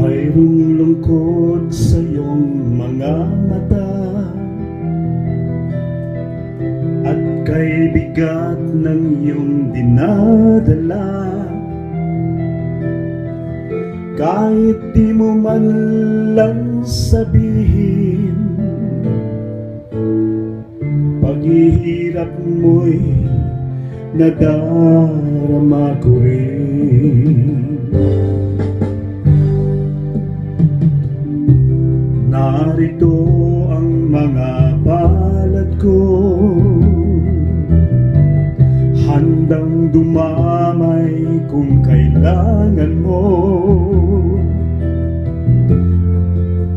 Mayroong lungkot sa iyong mga mata. At kay bigat ng iyong dinadala. Kahit di mo man lang sabihin Paghihirap mo'y nadarama ko rin Narito ang mga palad ko. Handang dumamay kung kailangan mo.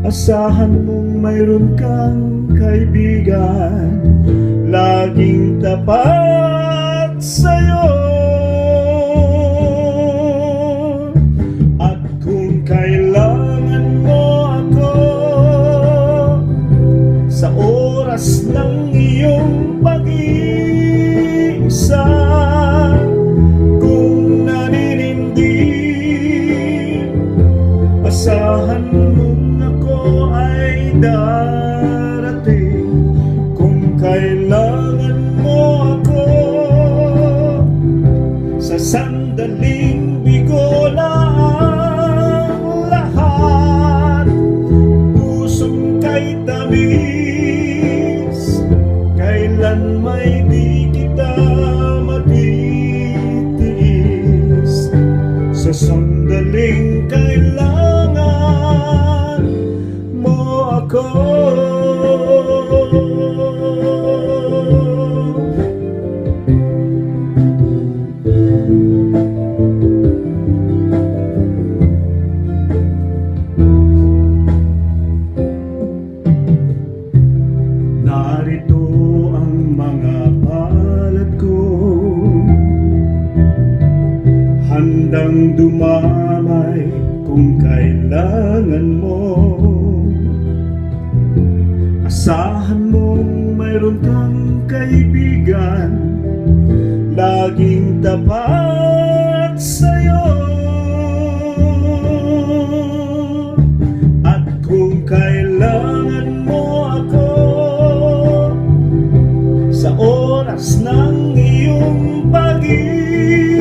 Asahan mong mayroon kang kaibigan Laging tapat sa'yo. At kung kailangan iyong pag-iisa. Kung naninindig Asahan mong ako ay darating. Kung kailangan mo ako Sa sandaling Kailan may di kita matitiis. Sa sandaling kailangan kung kailangan mo. Asahan mong mayroon kang kaibigan Laging tapat sa'yo. At kung kailangan mo ako Sa oras ng iyong pag-iisa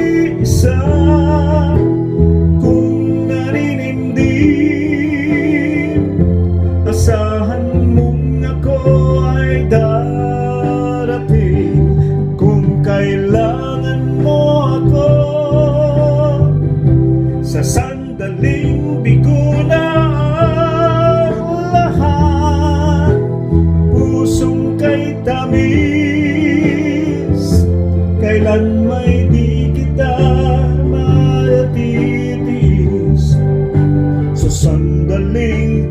sandaling bigo na ang kay tamis. Kailan may Sa sandaling